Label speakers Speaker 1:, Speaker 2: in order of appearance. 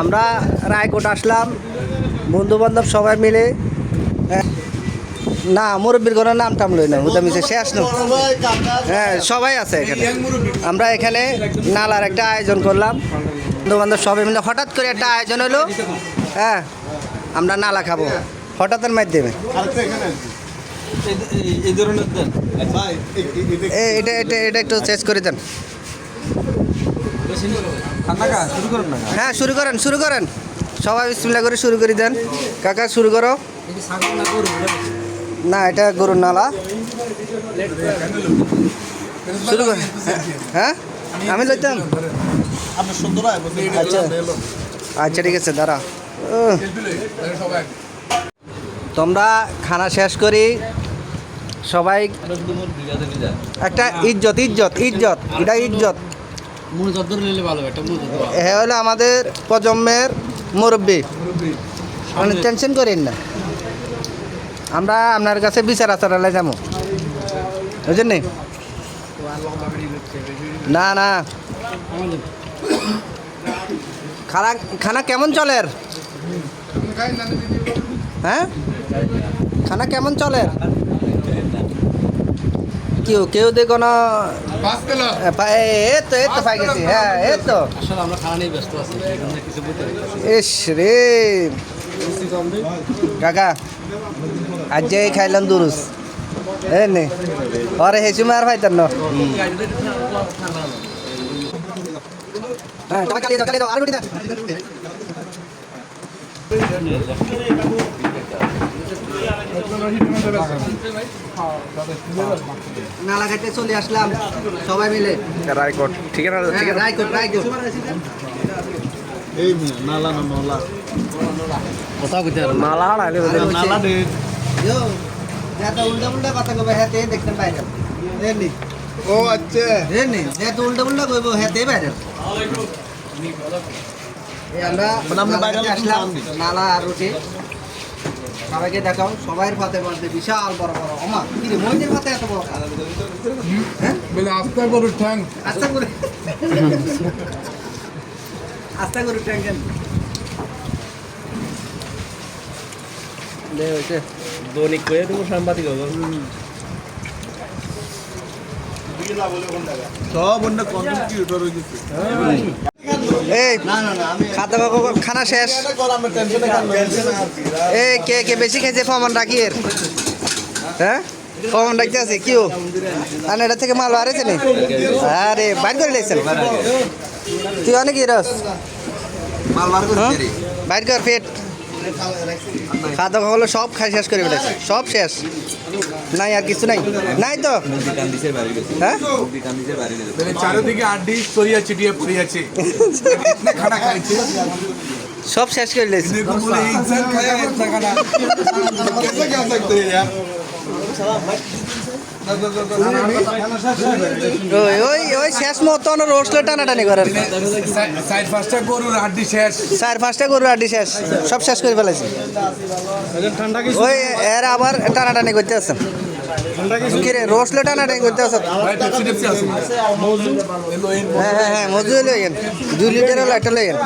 Speaker 1: আমরা রায়কোট আসলাম বন্ধু বান্ধব সবাই মিলে। না, মুরব্বীর কোনো নাম টাম লই না হুদা মিশে শেষ না হ্যাঁ সবাই আছে এখানে। আমরা এখানে নালার একটা আয়োজন করলাম। বন্ধু বান্ধব সবাই মিলে হঠাৎ করে একটা আয়োজন হলো। হ্যাঁ আমরা নালা খাব। হঠাৎের মাধ্যমে। এটা এটা এটা একটু চেঞ্জ করে দেন।
Speaker 2: করুন
Speaker 1: হ্যাঁ শুরু করেন শুরু করেন। সবাই বিসমিল্লা করে শুরু করে দেন। কাকা, শুরু করো। না, এটা গরুর নালা। শুরু কর হ্যাঁ? আমি লইতাম। আচ্ছা। আচ্ছা ঠিক আছে, দাঁড়া। তোমরা খানা শেষ করি। সবাই একটা ইজ্জত ইজ্জত ইজ্জত। এটা ইজ্জত। এ হলো আমাদের প্রজন্মের মুরব্বী। মানে টেনশন করেন না। আমরা আপনার কাছে বিচার আচারালে যাব। বুঝলেন নি? না না। খানা খানা কেমন চলের হ্যাঁ? খানা কেমন চলের কেউ কেউ দেখো না। এ, পা- এ এ তো এ তো পাই গেছি। হ্যাঁ এ তো
Speaker 2: আসলে আমরা খাওয়া নিয়ে ব্যস্ত আছি এই না।
Speaker 1: ইস রে। কাকা আজ যে খাইলাম দুরুস। এ নে আরে হেসু মার ভাইতার ন। হ্যাঁ টাকা আর রুটি দাও। নালা ঘাটে চলে আসলাম সবাই মিলে।
Speaker 3: রায়কোট ঠিক আছে
Speaker 1: হ্যাঁ, রায়কোট রায়কোট।
Speaker 3: এই নালা না নলা
Speaker 2: কথা কইতে
Speaker 3: নালা হাড়াইলে নালা দে।
Speaker 1: Yo, যাতে উল্টা উল্টা কথা কবে হেতে দেখতেন বাইরে। এমনি
Speaker 3: ও আচ্ছা।
Speaker 1: এমনি যাতে উল্টা উল্টা কইব হেতে এই আমরা
Speaker 3: আমরা বাইরে
Speaker 1: আসলাম নালা আর রুটি। সবাইকে দেখাও সবাই পাতে পাতে বিশাল বড় বড় অমা কি রে মহিনের পাতে এত বড়? হ্যাঁ?
Speaker 3: বলে আস্তে করু ঠ্যাং।
Speaker 1: আস্তে করে। আস্তে করে দে হইছে
Speaker 2: দৈনিক দেবো সাংবাদিক হবে
Speaker 3: সব অন্য কন্টেন্ট ক্রিয়েটর হয়ে গেছে।
Speaker 1: এই খাতা খানা শেষ
Speaker 3: এটা কর আমরা টেনশনে কান
Speaker 1: এ কে কে বেশি খেয়েছে? ফমান ডাকিয়ের। হ্যাঁ? ফমান ডাকতে আছে কিউ? আর এটা থেকে মাল বাড়েছে নি? আরে বাইর করে লেগছেন। তুই অনেক রস। হ্যাঁ? বাইর কর পেট। খাদ্য খাওয়ালো সব খাই শেষ করে ফেলেছে সব শেষ নাই আর কিছু নাই নাই তো হ্যাঁ
Speaker 4: চারিদিকে আড্ডি ছড়িয়ে ছিটিয়ে পড়ে আছে খানা খাইছে
Speaker 1: সব শেষ করে লেছে
Speaker 4: দেখুন বলে ইনসান খায় একটা খানা
Speaker 3: कैसे खा सकते हैं यार
Speaker 1: ওই ওই ওই শেষ মতন রোস্টলে টানাটানি করার
Speaker 4: সাইড ফার্স্টটা গরুর হাড্ডি শেষ
Speaker 1: চার পাঁচটা গরু আড্ডি শেষ সব শেষ করে ফেলেছে। ওই এর আবার টানাটানি করতে আছেন কি রে টানাটানি করতে
Speaker 4: এই
Speaker 1: হ্যাঁ হ্যাঁ হ্যাঁ মজু লইয়েন দুই লিটার হলো একটা
Speaker 4: লই, লই।